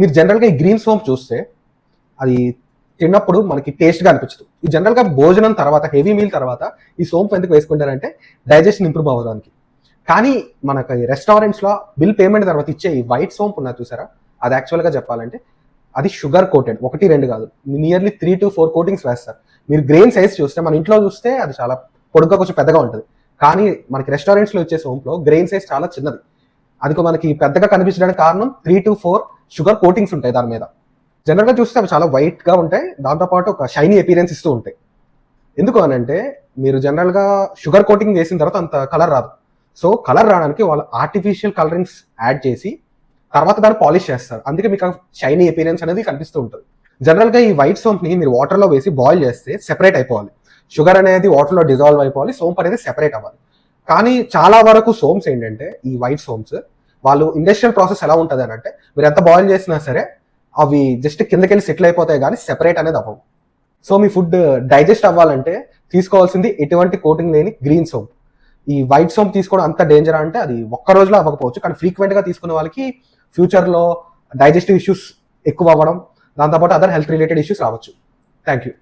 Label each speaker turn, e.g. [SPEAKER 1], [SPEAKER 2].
[SPEAKER 1] మీరు జనరల్గా ఈ గ్రీన్ సోంప్ చూస్తే అది తిన్నప్పుడు మనకి టేస్ట్గా అనిపించదు ఈ జనరల్గా భోజనం తర్వాత హెవీ మీల్ తర్వాత ఈ సోంపు ఎందుకు వేసుకుంటారంటే డైజెషన్ ఇంప్రూవ్ అవ్వడానికి. కానీ మనకి రెస్టారెంట్స్లో బిల్ పేమెంట్ తర్వాత ఇచ్చే ఈ వైట్ సోంపు ఉన్నా చూసారా? అది యాక్చువల్గా చెప్పాలంటే అది షుగర్ కోటెడ్ ఒకటి రెండు కాదు. Nearly three to four coatings వేస్తారు. మీరు గ్రెయిన్ సైజ్ చూస్తే మన ఇంట్లో చూస్తే అది చాలా పొడుగ్గా కొంచెం పెద్దగా ఉంటుంది. కానీ మనకి రెస్టారెంట్స్లో వచ్చే సోంపులో గ్రెయిన్ సైజ్ చాలా చిన్నది. అది మనకి పెద్దగా కనిపించడానికి కారణం three to four sugar coatings ఉంటాయి దాని మీద. జనరల్గా చూస్తే అవి చాలా వైట్గా ఉంటాయి. దాంతోపాటు ఒక షైనీ అపీరెన్స్ ఇస్తూ ఉంటాయి. ఎందుకు అని అంటే మీరు జనరల్గా షుగర్ కోటింగ్ చేసిన తర్వాత అంత కలర్ రాదు. సో కలర్ రావడానికి వాళ్ళు ఆర్టిఫిషియల్ కలరింగ్స్ యాడ్ చేసి తర్వాత దాన్ని పాలిష్ చేస్తారు. అందుకే మీకు షైనీ అపీరెన్స్ అనేది కనిపిస్తూ ఉంటుంది. జనరల్గా ఈ వైట్ సోంప్ని మీరు వాటర్లో వేసి బాయిల్ చేస్తే సెపరేట్ అయిపోవాలి. షుగర్ అనేది వాటర్లో డిజాల్వ్ అయిపోవాలి. సోంప్ అనేది సెపరేట్ అవ్వాలి. కానీ చాలా వరకు సోమ్స్ ఏంటంటే ఈ వైట్ సోమ్స్ వాళ్ళు ఇండస్ట్రియల్ ప్రాసెస్ ఎలా ఉంటుంది అని అంటే మీరు ఎంత బాయిల్ చేసినా సరే అవి జస్ట్ కిందకెళ్ళి సెటిల్ అయిపోతాయి కానీ సెపరేట్ అనేది అవ్వవు. సో మీ ఫుడ్ డైజెస్ట్ అవ్వాలంటే తీసుకోవాల్సింది ఎటువంటి కోటింగ్ లేని గ్రీన్ సోప్ ఈ వైట్ సోప్ తీసుకోవడం అంత డేంజర్ అంటే అది ఒక్క రోజులో అవ్వకపోవచ్చు. కానీ ఫ్రీక్వెంట్గా తీసుకునే వాళ్ళకి ఫ్యూచర్లో డైజెస్టివ్ ఇష్యూస్ ఎక్కువ అవ్వడం దాంతోపాటు అదర్ హెల్త్ రిలేటెడ్ ఇష్యూస్ రావచ్చు. Thank you